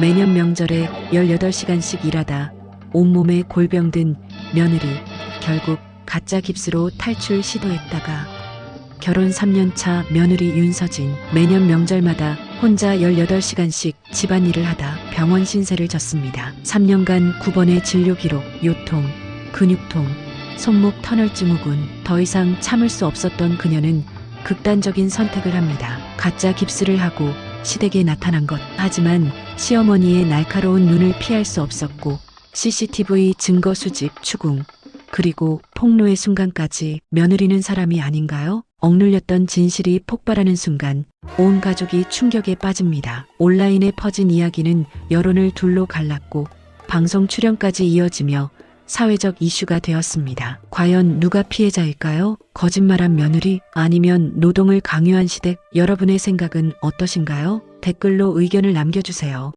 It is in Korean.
매년 명절에 18시간씩 일하다 온몸에 골병 든 며느리 결국 가짜 깁스로 탈출 시도했다가 결혼 3년 차 며느리 윤서진 매년 명절마다 혼자 18시간씩 집안일을 하다 병원 신세를 졌습니다. 3년간 9번의 진료 기록, 요통, 근육통, 손목 터널 증후군 더 이상 참을 수 없었던 그녀는 극단적인 선택을 합니다. 가짜 깁스를 하고 시댁에 나타난 것. 하지만 시어머니의 날카로운 눈을 피할 수 없었고 CCTV 증거 수집 추궁 그리고 폭로의 순간까지 며느리는 사람이 아닌가요? 억눌렸던 진실이 폭발하는 순간 온 가족이 충격에 빠집니다. 온라인에 퍼진 이야기는 여론을 둘로 갈랐고 방송 출연까지 이어지며 사회적 이슈가 되었습니다. 과연 누가 피해자일까요? 거짓말한 며느리 아니면 노동을 강요한 시댁? 여러분의 생각은 어떠신가요? 댓글로 의견을 남겨주세요.